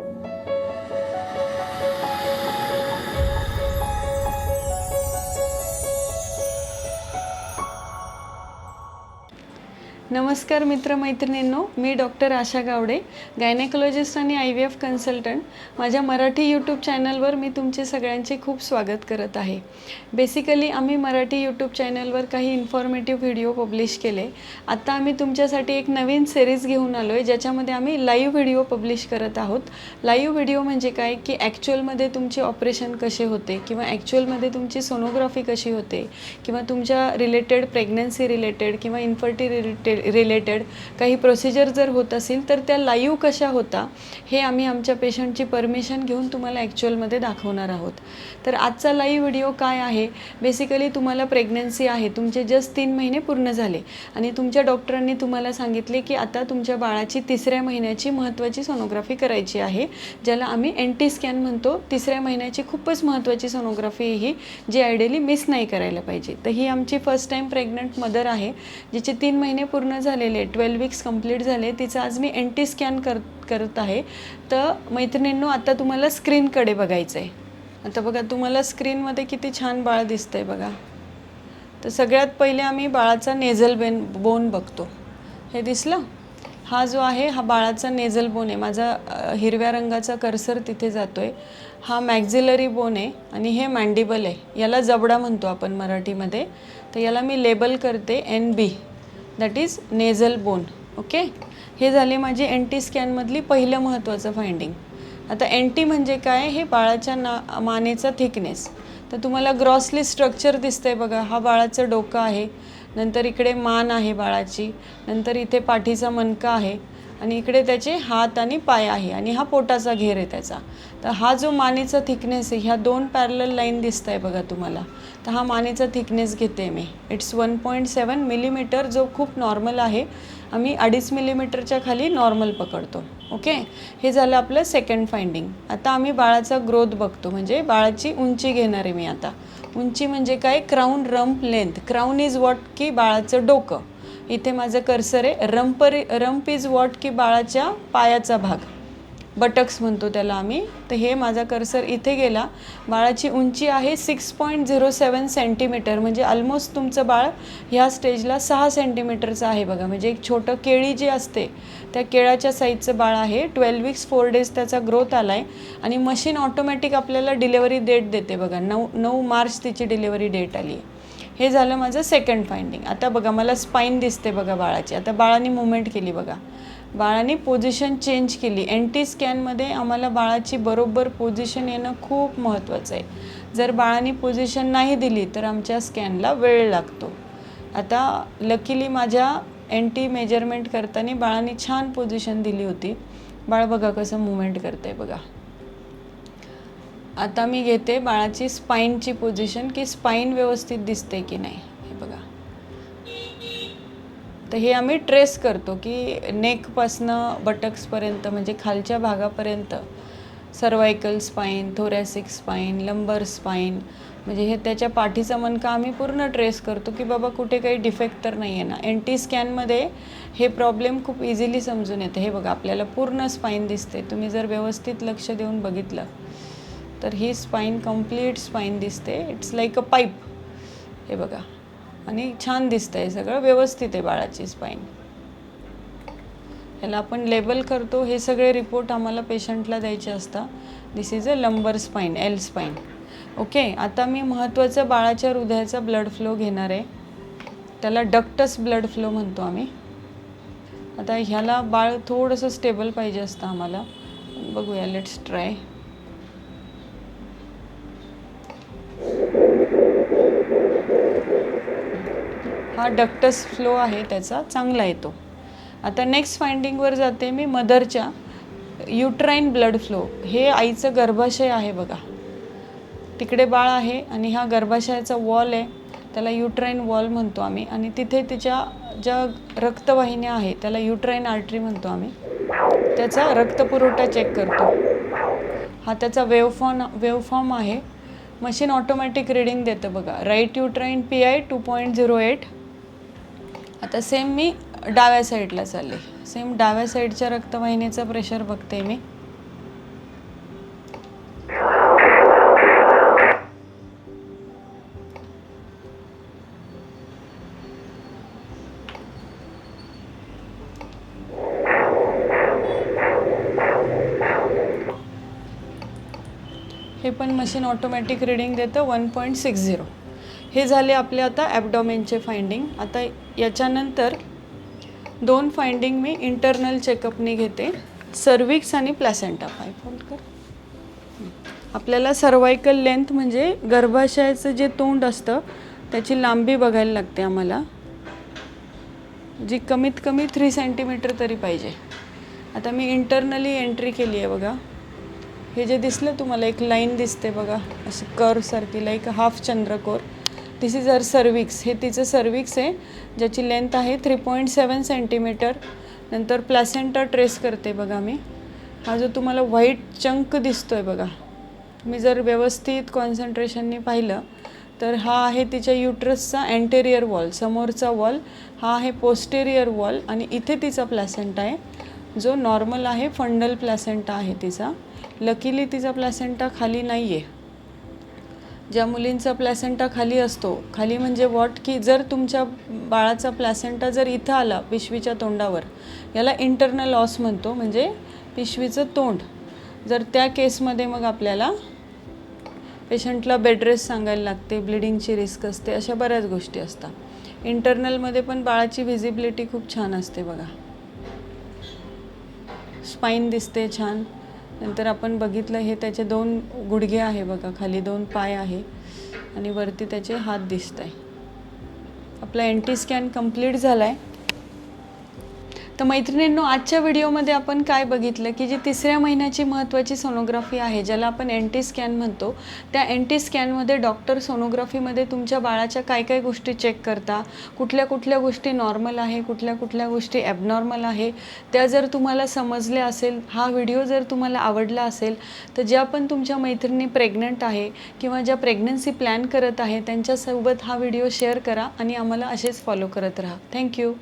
Thank you. नमस्कार मित्रमैत्रिणींनो मी डॉक्टर आशा गावडे गायनेकोलॉजिस्ट आणि आय व्ही एफ कन्सल्टंट माझ्या मराठी यूट्यूब चॅनलवर मी तुमचे सगळ्यांचे खूप स्वागत करत आहे. बेसिकली आम्ही मराठी यूट्यूब चॅनलवर काही इन्फॉर्मेटिव्ह व्हिडिओ पब्लिश केले. आत्ता आम्ही तुमच्यासाठी एक नवीन सिरीज घेऊन आलो आहे ज्याच्यामध्ये आम्ही लाईव्ह व्हिडिओ पब्लिश करत आहोत. लाईव्ह व्हिडिओ म्हणजे काय? की ॲक्च्युअलमध्ये तुमचे ऑपरेशन कसे होते किंवा ॲक्च्युअलमध्ये तुमची सोनोग्राफी कशी होते किंवा तुमच्या रिलेटेड प्रेग्नन्सी रिलेटेड किंवा इन्फर्टी रिलेटेड रिलेटेड काही प्रोसिजर जर होत असेल तर त्या लाईव्ह कशा होता हे आम्ही आमच्या पेशंटची परमिशन घेऊन तुम्हाला ॲक्च्युअलमध्ये दाखवणार आहोत. तर आजचा लाईव्ह व्हिडिओ काय आहे? बेसिकली तुम्हाला प्रेग्नन्सी आहे. तुमचे जस्ट तीन महिने पूर्ण झाले. आणि तुमच्या डॉक्टरांनी तुम्हाला सांगितले की आता तुमच्या बाळाची तिसऱ्या महिन्याची महत्त्वाची सोनोग्राफी करायची आहे ज्याला आम्ही एन टी स्कॅन म्हणतो. तिसऱ्या महिन्याची खूपच महत्त्वाची सोनोग्राफी ही जी आयडियली मिस नाही करायला पाहिजे. तर ही आमची फर्स्ट टाईम प्रेग्नंट मदर आहे जिचे तीन महिने पूर्ण झालेले ट्वेल्व वीक्स कंप्लीट झाले तिचं आज मी एन टी स्कॅन कर करत आहे. तर मैत्रिणींनो आता तुम्हाला स्क्रीनकडे बघायचं आहे आता बघा तुम्हाला स्क्रीनमध्ये किती छान बाळ दिसतंय बघा. तर सगळ्यात पहिले आम्ही बाळाचा नेझल बेन बोन बघतो. हे दिसलं? हा जो आहे हा बाळाचा नेझल बोन आहे. माझा हिरव्या रंगाचा कर्सर तिथे जातो आहे हा मॅक्झिलरी बोन आहे आणि हे मँडिबल आहे. याला जबडा म्हणतो आपण मराठीमध्ये. तर याला मी लेबल करते N B that is nasal bone okay हे झाले माझी एन टी स्कॅनमधली पहिलं महत्त्वाचं फाइंडिंग आता एन टी म्हणजे काय? हे बाळाच्या ना मानेचा थिकनेस तर तुम्हाला ग्रॉसली स्ट्रक्चर दिसतंय बघा. हा बाळाचं डोकं आहे. नंतर इकडे मान आहे बाळाची. नंतर इथे पाठीचा मनका आहे. आणि इकडे त्याचे हात आणि पाय आहे आणि हा पोटाचा घेर आहे त्याचा. तर हा जो मानेचा थिकनेस आहे ह्या दोन पॅरल लाईन दिसत आहे बघा तुम्हाला. तर हा मानेचा थिकनेस घेते मी. It's one point seven millimetre जो खूप नॉर्मल आहे. आम्ही अडीच मिलीमीटरच्या खाली नॉर्मल पकडतो. ओके हे झालं आपलं सेकंड फाइंडिंग आता आम्ही बाळाचा ग्रोथ बघतो. म्हणजे बाळाची उंची घेणार आहे मी आता. उंची म्हणजे काय? Crown rump length crown is what की बाळाचं डोकं. इथे माझं कर्सर आहे. रंपरी रंप इज वॉट की बाळाच्या पायाचा भाग. बटक्स म्हणतो त्याला आम्ही. तर हे माझा कर्सर इथे गेला. बाळाची उंची आहे six point zero seven centimetre म्हणजे ऑलमोस्ट तुमचं बाळ ह्या स्टेजला सहा सेंटीमीटरचं आहे बघा. म्हणजे एक छोटं केळी जी असते त्या केळाच्या साईजचं बाळ आहे. ट्वेल्व वीक्स फोर डेज त्याचा ग्रोथ आला आहे आणि मशीन ऑटोमॅटिक आपल्याला डिलेवरी डेट देते बघा. नऊ नऊ मार्च तिची डिलेवरी डेट आली आहे. हे झालं माझं सेकंड फाइंडिंग आता बघा मला स्पाईन दिसते बघा बाळाची. आता बाळाने मुवमेंट केली बघा. बाळाने पोझिशन चेंज केली. एन टी स्कॅनमध्ये आम्हाला बाळाची बरोबर पोझिशन येणं खूप महत्त्वाचं आहे. जर बाळाने पोझिशन नाही दिली तर आमच्या स्कॅनला वेळ लागतो. आता लकीली माझ्या एन टी मेजरमेंट करताना बाळाने छान पोझिशन दिली होती. बाळ बघा कसं मुवमेंट करते बघा. आता मी घेते बाळाची स्पाईनची पोझिशन की स्पाईन व्यवस्थित दिसते की नाही. हे बघा. तर हे आम्ही ट्रेस करतो की नेकपासनं बटक्सपर्यंत म्हणजे खालच्या भागापर्यंत cervical spine thoracic spine lumbar spine म्हणजे हे त्याच्या पाठीचा मनका आम्ही पूर्ण ट्रेस करतो की बाबा कुठे काही डिफेक्ट तर नाही आहे ना. एन टी स्कॅनमध्ये हे प्रॉब्लेम खूप इझिली समजून येतं. हे बघा आपल्याला पूर्ण स्पाईन दिसते तुम्ही जर व्यवस्थित लक्ष देऊन बघितलं तर ही स्पाईन कंप्लीट स्पाईन दिसते. इट्स लाईक अ पाईप हे बघा. आणि छान दिसतं आहे सगळं. व्यवस्थित आहे बाळाची स्पाईन ह्याला आपण लेबल करतो. हे सगळे रिपोर्ट आम्हाला पेशंटला द्यायचे असतात. This is a lumbar spine L spine okay आता मी महत्त्वाचं बाळाच्या हृदयाचा ब्लड फ्लो घेणार आहे. त्याला डक्टस ब्लड फ्लो म्हणतो आम्ही. आता ह्याला बाळ थोडंसं स्टेबल पाहिजे असतं आम्हाला. बघूया लेट्स ट्राय हा डक्टस फ्लो आहे त्याचा चांगला येतो आता नेक्स्ट फाइंडिंगवर जाते मी मदरच्या युट्राईन ब्लड फ्लो हे आईचं गर्भाशय आहे बघा. तिकडे बाळ आहे आणि हा गर्भाशयाचा वॉल आहे. त्याला युट्राईन वॉल म्हणतो आम्ही आणि तिथे तिच्या ज्या रक्तवाहिन्या आहे त्याला युट्राईन आर्टरी म्हणतो आम्ही. त्याचा रक्तपुरवठा चेक करतो. हा त्याचा वेवफॉर्म वेवफॉर्म आहे. मशीन ऑटोमॅटिक रिडिंग देतं बघा. Right uterine P I two point zero eight आता सेम मी डाव्या साईडला चालले. सेम डाव्या साईडच्या रक्तवाहिनीचं प्रेशर बघते मी. हे पण मशीन ऑटोमॅटिक रिडिंग देतं वन पॉईंट सिक्स झिरो हे झाले आपले आता ॲबडॉमेनचे फाइंडिंग आता याच्यानंतर दोन फाइंडिंग मी इंटरनल चेकअपनी घेते. सर्विक्स आणि प्लॅसेंटा पाय फोल्ड कर. आपल्याला सर्वायकल लेंथ म्हणजे गर्भाशयाचं जे तोंड असतं त्याची लांबी बघायला लागते आम्हाला. जी कमीत कमी थ्री सेंटीमीटर तरी पाहिजे. आता मी इंटरनली एंट्री केली आहे बघा. हे जे दिसलं तुम्हाला एक लाईन दिसते बघा. अशी करसारखी लाईक हाफ चंद्रकोर. दिस इज अर सर्विक्स हे तिचं सर्विक्स आहे ज्याची लेंथ आहे थ्री पॉईंट सेवन सेंटीमीटर नंतर प्लॅसेंटा ट्रेस करते बघा मी. हा जो तुम्हाला व्हाईट चंक दिसतो आहे बघा. मी जर व्यवस्थित कॉन्सन्ट्रेशननी पाहिलं तर हा आहे तिच्या युट्रसचा अँटेरियर वॉल समोरचा वॉल हा आहे पोस्टेरियर वॉल आणि इथे तिचा प्लॅसेंटा आहे. जो नॉर्मल आहे फंडल प्लॅसेंटा आहे तिचा. लकीली तिचा प्लॅसेंटा खाली नाही आहे ज्या मुलींचा प्लॅसेंटा खाली असतो खाली म्हणजे वॉट की जर तुमच्या बाळाचा प्लॅसेंटा जर इथं आला पिशवीच्या तोंडावर याला इंटरनल लॉस म्हणतो म्हणजे पिशवीचं तोंड. जर त्या केसमध्ये मग आपल्याला पेशंटला बेडरेस्ट सांगायला लागते ब्लिडिंगची रिस्क असते अशा बऱ्याच गोष्टी असतात. इंटरनलमध्ये पण बाळाची व्हिजिबिलिटी खूप छान असते बघा. स्पाईन दिसते छान. नंतर आपण बघितलं हे त्याचे दोन गुडघे आहे बघा खाली दोन पाय आहे आणि वरती त्याचे हात दिसत आहे आपला एन टी स्कॅन कंप्लीट झाला आहे तर मैत्रिणींनो आजच्या व्हिडिओमध्ये आपण काय बघितलं की जी तिसऱ्या महिन्याची महत्त्वाची सोनोग्राफी आहे ज्याला आपण एन टी स्कॅन म्हणतो त्या एन टी स्कॅनमध्ये डॉक्टर सोनोग्राफीमध्ये तुमच्या बाळाच्या काय काय गोष्टी चेक करता कुठल्या कुठल्या गोष्टी नॉर्मल आहे कुठल्या कुठल्या गोष्टी ॲबनॉर्मल आहे त्या जर तुम्हाला समजल्या असेल हा व्हिडिओ जर तुम्हाला आवडला असेल तर ज्या पण तुमच्या मैत्रिणी प्रेग्नंट आहे किंवा ज्या प्रेग्नन्सी प्लॅन करत आहे त्यांच्यासोबत हा व्हिडिओ शेअर करा आणि आम्हाला असेच फॉलो करत राहा. थँक्यू